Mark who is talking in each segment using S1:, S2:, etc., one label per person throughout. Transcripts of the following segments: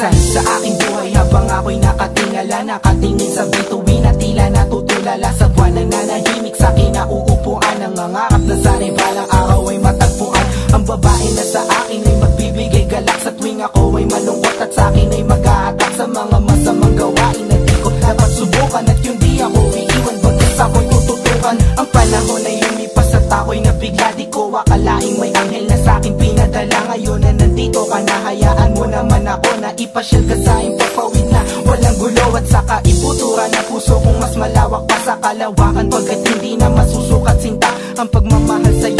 S1: Minsan sa aking buhay habang ako'y nakatingala Nakatingin sa bituin na tila natutulala Sa buwan na nanahimik sa kinauupuan. Nangangarap na sana'y balang araw ay matagpuan. Ang babae na sa akin ay magbibigay galak. Sa tuwing ako ay malungkot at sa akin ay mag-aatak Sa mga masamang gawain na di dapat subukan At yung di ako iiwan. Bagkas ako'y nabigla Di ko akalaing may anghel na sa akin pinadala. Ngayon na nandito ka na hayaan mo naman ako Na ipasyal ka sa impapawid na walang gulo At saka iputura na puso kong mas malawak pa sa kalawakan. Pagkat hindi na masusukat sinta Ang pagmamahal sa'yo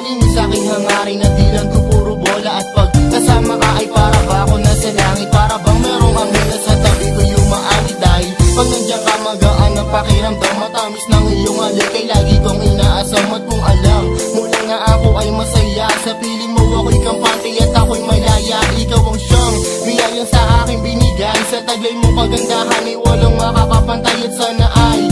S2: Malinis sa aking hangarin at di lang to puro bola At pag kasama ka ay para ba ako nasa langit? Para bang merong anghel na sa tabi ko yung maawit Dahil pag nandiyan ka magaan ang pakiramdam. Matamis ng iyong halik ay lagi kong inaasam. At kung alam mula nga ako ay masaya. Sa piling mo ako'y kampante at ako'y malaya. Ikaw ang siyang biyayang sa akin binigay. Sa taglay mo kagandahan ay walang makakapantay At sana ay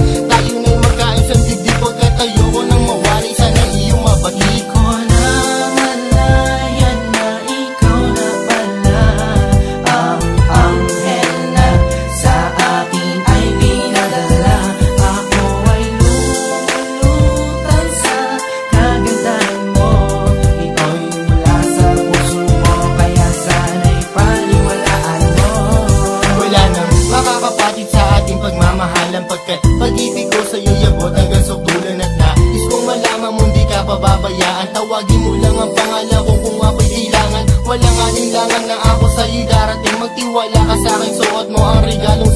S2: ating pagmamahalan Pagkat pag-ibig ko sa'yo yabot hanggang sukdulan at nais kong malaman mo di ka pababayaan. Tawagin mo lang ang pangalan ko kung ako'y kailangan. Walang alinlangan na ako sa'yo'y darating. Magtiwala ka sa'kin, suot mo ang sa'yo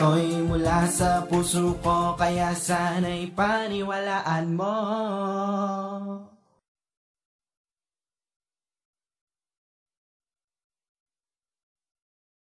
S2: Ito'y mula sa puso ko kaya sana'y paniwalaan mo.